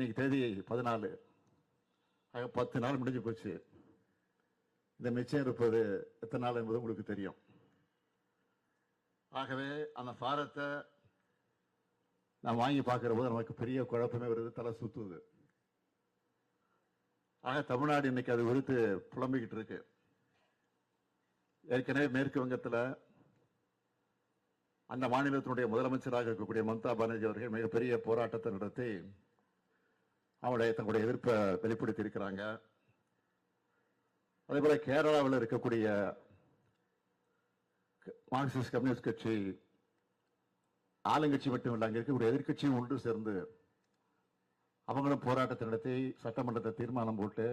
இன்னைக்கு தேதி பதினாலு. ஆக பத்து நாள் முடிஞ்சு போச்சு. இந்த மிச்சம் இருப்பது எத்தனை நாள் என்பது உங்களுக்கு தெரியும். ஆகவே அந்த பாரத்தை நான் வாங்கி பார்க்கிற போது நமக்கு பெரிய குழப்பமே வருது தலை சுத்துது. ஆக தமிழ்நாடு இன்னைக்கு அது குறித்து புலம்பிக்கிட்டு இருக்கு. ஏற்கனவே மேற்கு வங்கத்தில் அந்த மாநிலத்தினுடைய முதலமைச்சராக இருக்கக்கூடிய மம்தா பானர்ஜி அவர்கள் மிகப்பெரிய போராட்டத்தை நடத்தி அவங்களுடைய தங்களுடைய எதிர்ப்பை வெளிப்படுத்தி இருக்கிறாங்க அதே போல கேரளாவில் இருக்கக்கூடிய மார்க்சிஸ்ட் கம்யூனிஸ்ட் கட்சி ஆளுங்கட்சி மட்டும் இல்லை அங்கே இருக்கக்கூடிய எதிர்க்கட்சியும் ஒன்று சேர்ந்து அவங்களும் போராட்டத்தை நடத்தி சட்டமன்றத்தை தீர்மானம் போட்டு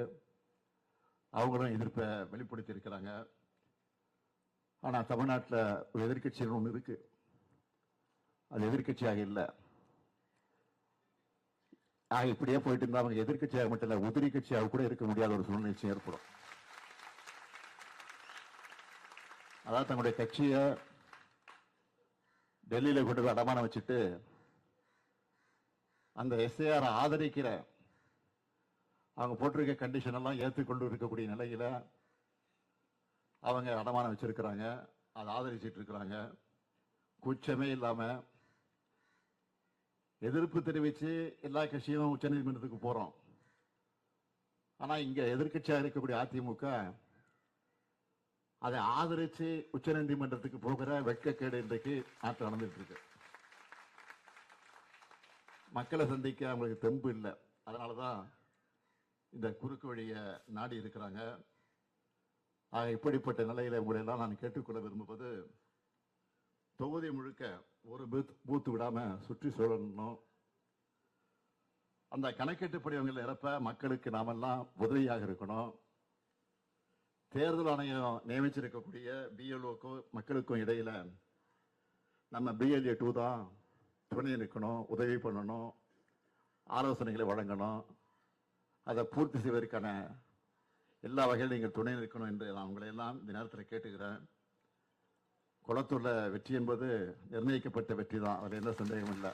அவங்களும் எதிர்ப்பை வெளிப்படுத்தி இருக்கிறாங்க ஆனால் தமிழ்நாட்டில் ஒரு எதிர்க்கட்சின்னு ஒன்று இருக்கு. அது எதிர்க்கட்சியாக இல்லை. ஆக இப்படியே போயிட்டு இருந்தா அவங்க எதிர்க்கட்சியாக மட்டும் இல்ல உதிரி கட்சியாக கூட இருக்க முடியாத ஒரு சூழ்நிலை ஏற்படும். அதாவது தங்களுடைய கட்சியை டெல்லியில கொண்டு போய் அடமானம் வச்சுட்டு அந்த எஸ்ஏஆர் ஆதரிக்கிற அவங்க போட்டிருக்க கண்டிஷன் எல்லாம் ஏற்றுக்கொண்டு இருக்கக்கூடிய நிலையில அவங்க அடமானம் வச்சிருக்கிறாங்க அதை ஆதரிச்சிட்டு இருக்கிறாங்க. கூச்சமே இல்லாம எதிர்ப்பு தெரிவித்து எல்லா கட்சியும் உச்சநீதிமன்றத்துக்கு போகிறோம் ஆனால் இங்கே எதிர்கட்சியாக இருக்கக்கூடிய அதிமுக அதை ஆதரித்து உச்சநீதிமன்றத்துக்கு போகிற வெட்கக்கேடு இன்றைக்கு நாட்டில் நடந்துட்டு இருக்கு. மக்களை சந்திக்க அவங்களுக்கு தெம்பு இல்லை. அதனாலதான் இந்த குறுக்கு வழியை நாடி இருக்கிறாங்க. ஆக இப்படிப்பட்ட நிலையில் உங்களை எல்லாம் நான் கேட்டுக்கொள்ள விரும்புவது தொகுதி முழுக்க ஒரு பூத் பூத்து விடாம சுற்றி சூழணும் அந்த கணக்கெட்டு படிவங்கள் இறப்ப மக்களுக்கு நாமெல்லாம் உதவியாக இருக்கணும். தேர்தல் ஆணையம் நியமிச்சிருக்கக்கூடிய பிஎல்ஓக்கும் மக்களுக்கும் இடையில நம்ம பிஎல்ஏ டூ தான் துணை நிற்கணும் உதவி பண்ணணும் ஆலோசனைகளை வழங்கணும். அதை பூர்த்தி செய்வதற்கான எல்லா வகையிலும் நீங்கள் துணை நிற்கணும் என்று நான் உங்களை எல்லாம் இந்த நேரத்தில் கேட்டுக்கிறேன். குளத்தூர்ல வெற்றி என்பது நிர்ணயிக்கப்பட்ட வெற்றி தான் அதில் எந்த சந்தேகம் இல்லை.